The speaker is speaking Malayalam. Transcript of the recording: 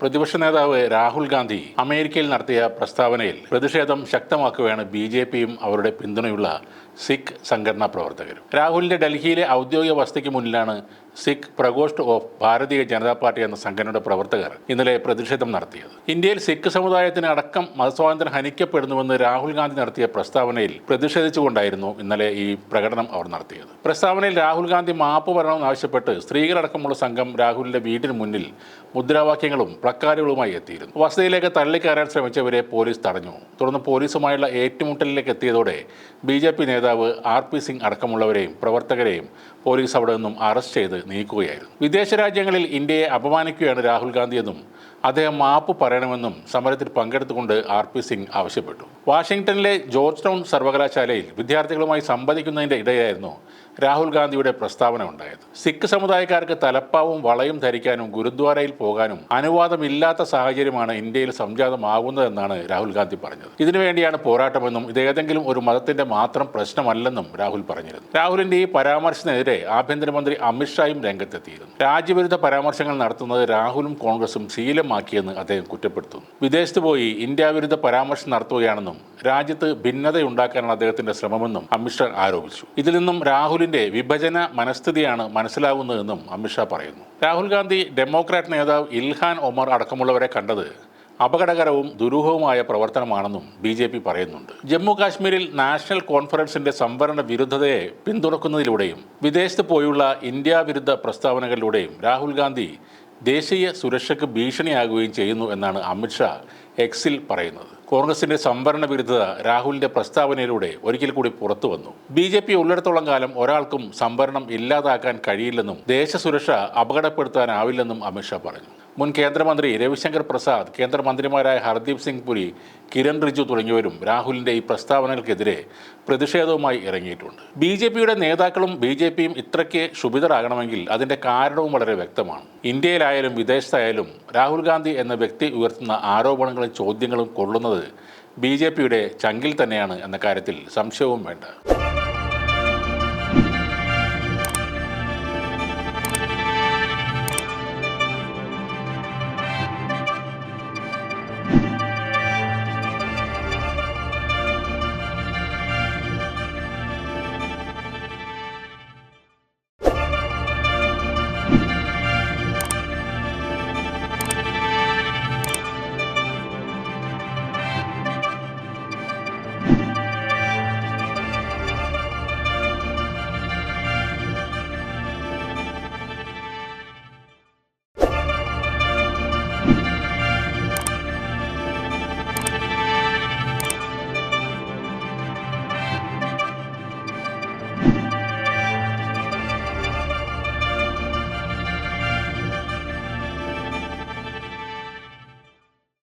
പ്രതിപക്ഷ നേതാവ് രാഹുൽ ഗാന്ധി അമേരിക്കയിൽ നടത്തിയ പ്രസ്താവനയിൽ പ്രതിഷേധം ശക്തമാക്കുകയാണ് ബി ജെ പിയും അവരുടെ പിന്തുണയുള്ള സിഖ് സംഘടനാ പ്രവർത്തകരും. രാഹുലിന്റെ ഡൽഹിയിലെ ഔദ്യോഗിക വസതിക്ക് മുന്നിലാണ് സിഖ് പ്രകോഷ്ഠ് ഓഫ് ഭാരതീയ ജനതാ പാർട്ടി എന്ന സംഘടനയുടെ പ്രവർത്തകർ ഇന്നലെ പ്രതിഷേധം നടത്തിയത്. ഇന്ത്യയിൽ സിഖ് സമുദായത്തിന് അടക്കം മതസ്വാതന്ത്ര്യം ഹനിക്കപ്പെടുന്നുവെന്ന് രാഹുൽ ഗാന്ധി നടത്തിയ പ്രസ്താവനയിൽ പ്രതിഷേധിച്ചുകൊണ്ടായിരുന്നു ഇന്നലെ ഈ പ്രകടനം അവർ നടത്തിയത്. പ്രസ്താവനയിൽ രാഹുൽ ഗാന്ധി മാപ്പ് പറയണമെന്ന് ആവശ്യപ്പെട്ട് സ്ത്രീകളടക്കമുള്ള സംഘം രാഹുലിന്റെ വീടിന് മുന്നിൽ മുദ്രാവാക്യങ്ങളും പ്ലക്കാർഡുകളുമായി എത്തിയിരുന്നു. വസതിയിലേക്ക് തള്ളിക്കയറാൻ ശ്രമിച്ചവരെ പോലീസ് തടഞ്ഞു. തുടർന്ന് പോലീസുമായുള്ള ഏറ്റുമുട്ടലിലേക്ക് എത്തിയതോടെ ബി നേതാവ് ആർ പി സിംഗ് അടക്കമുള്ളവരെയും പ്രവർത്തകരെയും പോലീസ് അവിടെ നിന്നും അറസ്റ്റ് ചെയ്ത് നീക്കുകയായിരുന്നു. വിദേശ രാജ്യങ്ങളിൽ ഇന്ത്യയെ അപമാനിക്കുകയാണ് രാഹുൽ ഗാന്ധിയെന്നും അദ്ദേഹം മാപ്പ് പറയണമെന്നും സമരത്തിൽ പങ്കെടുത്തുകൊണ്ട് ആർ പി സിംഗ് ആവശ്യപ്പെട്ടു. വാഷിംഗ്ടണിലെ ജോർജ് ടൗൺ സർവകലാശാലയിൽ വിദ്യാർത്ഥികളുമായി സംവദിക്കുന്നതിന്റെ ഇടയായിരുന്നു രാഹുൽ ഗാന്ധിയുടെ പ്രസ്താവന ഉണ്ടായത്. സിഖ് സമുദായക്കാർക്ക് തലപ്പാവും വളയും ധരിക്കാനും ഗുരുദ്വാരയിൽ പോകാനും അനുവാദമില്ലാത്ത സാഹചര്യമാണ് ഇന്ത്യയിൽ സംജാതമാകുന്നതെന്നാണ് രാഹുൽ ഗാന്ധി പറഞ്ഞത്. ഇതിനുവേണ്ടിയാണ് പോരാട്ടമെന്നും ഇത് ഏതെങ്കിലും ഒരു മതത്തിന്റെ മാത്രം പ്രശ്നമല്ലെന്നും രാഹുൽ പറഞ്ഞിരുന്നു. രാഹുലിന്റെ ഈ പരാമർശത്തിനെതിരെ ആഭ്യന്തരമന്ത്രി അമിത്ഷായും രംഗത്തെത്തിയിരുന്നു. രാജ്യവിരുദ്ധ പരാമർശങ്ങൾ നടത്തുന്നത് രാഹുലും കോൺഗ്രസും ശീലമാക്കിയെന്ന് അദ്ദേഹം കുറ്റപ്പെടുത്തുന്നു. വിദേശത്ത് പോയി ഇന്ത്യ വിരുദ്ധ പരാമർശം നടത്തുകയാണെന്നും രാജ്യത്ത് ഭിന്നതയുണ്ടാക്കാനാണ് അദ്ദേഹത്തിന്റെ ശ്രമമെന്നും അമിത്ഷാ ആരോപിച്ചു. ഇതിൽ നിന്നും രാഹുലിന്റെ വിഭജന മനസ്ഥിതിയാണ് മനസ്സിലാവുന്നതെന്നും അമിത്ഷാ പറയുന്നു. രാഹുൽ ഗാന്ധി ഡെമോക്രാറ്റ് നേതാവ് ഇൽഹാൻ ഒമർ അടക്കമുള്ളവരെ കണ്ടത് അപകടകരവും ദുരൂഹവുമായ പ്രവർത്തനമാണെന്നും ബി ജെ പി പറയുന്നുണ്ട്. ജമ്മു കാശ്മീരിൽ നാഷണൽ കോൺഫറൻസിന്റെ സംവരണ വിരുദ്ധതയെ പിന്തുണക്കുന്നതിലൂടെയും വിദേശത്ത് പോയുള്ള ഇന്ത്യ വിരുദ്ധ പ്രസ്താവനകളിലൂടെയും രാഹുൽ ഗാന്ധി ദേശീയ സുരക്ഷയ്ക്ക് ഭീഷണിയാകുകയും ചെയ്യുന്നു എന്നാണ് അമിത്ഷാ എക്സിൽ പറയുന്നത്. കോൺഗ്രസിന്റെ സംവരണ വിരുദ്ധത രാഹുലിന്റെ പ്രസ്താവനയിലൂടെ ഒരിക്കൽ കൂടി പുറത്തു വന്നു. ബി ജെ പി ഉള്ളിടത്തോളം കാലം ഒരാൾക്കും സംവരണം ഇല്ലാതാക്കാൻ കഴിയില്ലെന്നും ദേശസുരക്ഷ അപകടപ്പെടുത്താനാവില്ലെന്നും അമിത്ഷാ പറഞ്ഞു. മുൻ കേന്ദ്രമന്ത്രി രവിശങ്കർ പ്രസാദ് കേന്ദ്രമന്ത്രിമാരായ ഹർദീപ് സിംഗ് പുരി കിരൺ റിജു തുടങ്ങിയവരും രാഹുലിന്റെ ഈ പ്രസ്താവനകൾക്കെതിരെ പ്രതിഷേധവുമായി ഇറങ്ങിയിട്ടുണ്ട്. ബി ജെ പിയുടെ നേതാക്കളും ബി ജെ പിയും ഇത്രയ്ക്ക് ക്ഷുഭിതരാകണമെങ്കിൽ അതിന്റെ കാരണവും വളരെ വ്യക്തമാണ്. ഇന്ത്യയിലായാലും വിദേശത്തായാലും രാഹുൽ ഗാന്ധി എന്ന വ്യക്തി ഉയർത്തുന്ന ആരോപണങ്ങളും ചോദ്യങ്ങളും കൊള്ളുന്നത് ബി ജെ പിയുടെ ചങ്കിൽ തന്നെയാണ് എന്ന കാര്യത്തിൽ സംശയവും വേണ്ട.